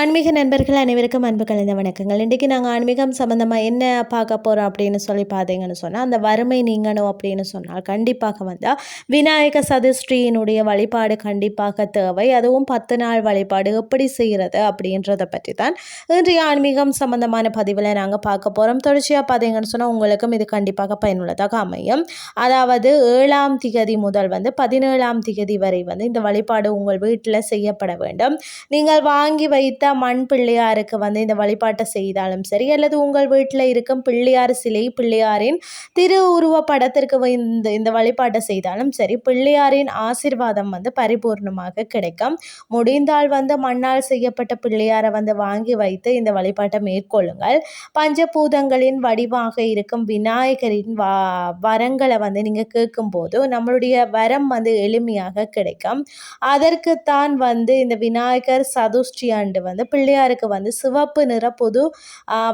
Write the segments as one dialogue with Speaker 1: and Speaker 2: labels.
Speaker 1: ஆன்மீக நண்பர்கள் அனைவருக்கும் அன்பு கலந்த வணக்கங்கள். இன்றைக்கி நாங்கள் ஆன்மீகம் சம்மந்தமாக என்ன பார்க்க போகிறோம் அப்படின்னு சொல்லி பார்த்தீங்கன்னு சொன்னால் அந்த வறுமை நீங்கணும் அப்படின்னு சொன்னால் கண்டிப்பாக வந்தால் விநாயக சதுஸ்ரீயினுடைய வழிபாடு கண்டிப்பாக தேவை. அதுவும் பத்து நாள் வழிபாடு எப்படி செய்கிறது அப்படின்றத பற்றி தான் இன்றைய ஆன்மீகம் சம்மந்தமான பதிவில் நாங்கள் பார்க்க போகிறோம் தொடர்ச்சியாக பார்த்தீங்கன்னு சொன்னால் உங்களுக்கும் இது கண்டிப்பாக பயனுள்ளதாக அமையும். அதாவது ஏழாம் திகதி முதல் வந்து பதினேழாம் திகதி வரை வந்து இந்த வழிபாடு உங்கள் வீட்டில் செய்யப்பட வேண்டும். நீங்கள் வாங்கி வைத்த மண் பிள்ளையாருக்கு வந்து இந்த வழிபாட்டை செய்தாலும் சரி அல்லது உங்கள் வீட்டில் இருக்கும் பிள்ளையார் சிலை பிள்ளையாரின் திரு உருவ படத்திற்கு இந்த இந்த வழிபாட்டை செய்தாலும் சரி பிள்ளையாரின் ஆசிர்வாதம் வந்து பரிபூர்ணமாக கிடைக்கும். முடிந்தால் வந்து மண்ணால் செய்யப்பட்ட பிள்ளையாரை வந்து வாங்கி வைத்து இந்த வழிபாட்டை மேற்கொள்ளுங்கள். பஞ்சபூதங்களின் வடிவாக இருக்கும் விநாயகரின் வா வரங்களை வந்து நீங்கள் கேட்கும்போது நம்மளுடைய வரம் வந்து எளிமையாக கிடைக்கும். அதற்குத்தான் வந்து இந்த விநாயகர் சதுஷ்டி ஆண்டு வந்து வந்து பிள்ளையாருக்கு வந்து சிவப்பு நிற புது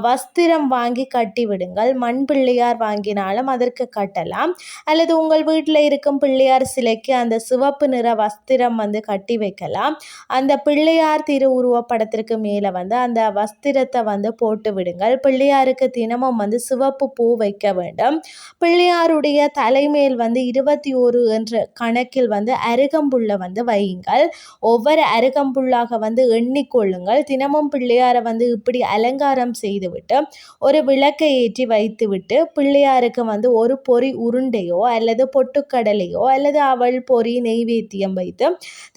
Speaker 1: வஸ்திரம் வாங்கி கட்டி விடுங்கள். மண் பிள்ளையார் வாங்கினாலும் அதற்கு கட்டலாம். அல்லது உங்கள் வீட்டில் இருக்கும் பிள்ளையார் சிலைக்கு அந்த சிவப்பு நிற வஸ்திரம் வந்து கட்டி வைக்கலாம். அந்த பிள்ளையார் திரு உருவப்படத்திற்கு மேலே வந்து அந்த வஸ்திரத்தை வந்து போட்டு விடுங்கள். பிள்ளையாருக்கு தினமும் வந்து சிவப்பு பூ வைக்க வேண்டும். பிள்ளையாருடைய தலைமேல் வந்து இருபத்தி ஒரு என்ற கணக்கில் வந்து அருகம்புல்லை வந்து வையுங்கள். ஒவ்வொரு அருகம்புல்லாக வந்து எண்ணிக்கொள்ளுங்கள். தினமும் பிள்ளையாரை வந்து இப்படி அலங்காரம் செய்துவிட்டு ஒரு விளக்கை ஏற்றி வைத்துவிட்டு பிள்ளையாருக்கு வந்து ஒரு பொறி உருண்டையோ அல்லது பொட்டுக்கடலையோ அல்லது அவள் பொறி நெய்வேத்தியம் வைத்து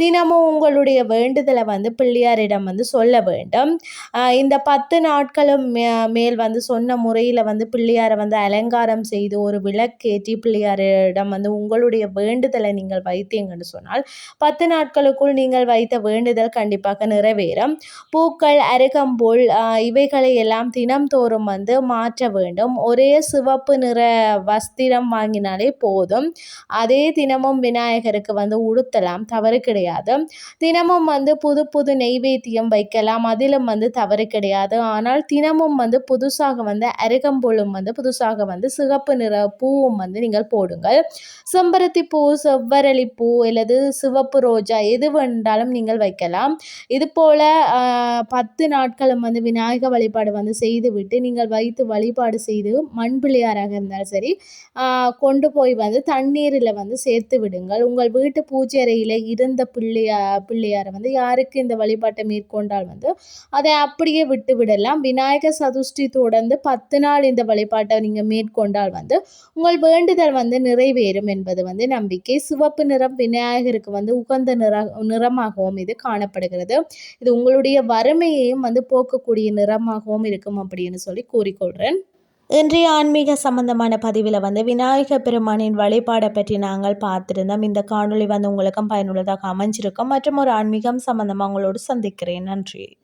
Speaker 1: தினமும் உங்களுடைய வேண்டுதலை வந்து பிள்ளையாரிடம் வந்து சொல்ல வேண்டும். இந்த பத்து நாட்களும் மேல் வந்து சொன்ன முறையில் வந்து பிள்ளையாரை வந்து அலங்காரம் செய்து ஒரு விளக்கேற்றி பிள்ளையாரிடம் வந்து உங்களுடைய வேண்டுதலை நீங்கள் வைத்தீங்கன்னு சொன்னால் பத்து நாட்களுக்குள் நீங்கள் வைத்த வேண்டுதல் கண்டிப்பாக நிறைவேறும். பூக்கள் அருகம்புல் இவைகளை எல்லாம் தினம்தோறும் வந்து மாற்ற வேண்டும். ஒரே சிவப்பு நிற வஸ்திரம் வாங்கினாலே போதும். அதே தினமும் விநாயகருக்கு வந்து உடுத்தலாம் தவறு கிடையாது. தினமும் வந்து புது புது நெய்வேத்தியம் வைக்கலாம் அதிலும் வந்து தவறு கிடையாது. ஆனால் தினமும் வந்து புதுசாக வந்து அருகம்புல்லும் வந்து புதுசாக வந்து சிவப்பு நிற பூவும் வந்து நீங்கள் போடுங்கள். செம்பருத்தி பூ செவ்வரளி பூ அல்லது சிவப்பு ரோஜா எது வேண்டாலும் நீங்கள் வைக்கலாம். இது போல் பத்து நாட்களும் வந்து விநாயக வழிபாடு வந்து செய்துவிட்டு நீங்கள் வைத்து வழிபாடு செய்து மண் பிள்ளையாராக இருந்தாலும் சரி கொண்டு போய் வந்து தண்ணீரில் வந்து சேர்த்து விடுங்கள். உங்கள் வீட்டு பூஜை அறையில் இருந்த பிள்ளையா பிள்ளையாரை வந்து யாருக்கு இந்த வழிபாட்டை மேற்கொண்டால் வந்து அதை அப்படியே விட்டு விடலாம். விநாயகர் சதுஷ்டி தொடர்ந்து பத்து நாள் இந்த வழிபாட்டை நீங்கள் மேற்கொண்டால் வந்து உங்கள் வேண்டுதல் வந்து நிறைவேறும் என்பது வந்து நம்பிக்கை. சிவப்பு நிறம் விநாயகருக்கு வந்து உகந்த நிற நிறமாகவும் இது காணப்படுகிறது. இது உங்களுடைய வறுமையையும் வந்து போக்கக்கூடிய நிறமாகவும் இருக்கும் அப்படின்னு சொல்லி கூறிக்கொள்கிறேன் இன்றைய ஆன்மீக சம்பந்தமான பதிவில் வந்து விநாயக பெருமானின் வழிபாடை பற்றி நாங்கள் பார்த்துருந்தோம். இந்த காணொளி வந்து உங்களுக்கும் பயனுள்ளதாக அமைஞ்சிருக்கும். மற்றும் ஒரு ஆன்மீகம் சம்பந்தமாக உங்களோடு சந்திக்கிறேன். நன்றி.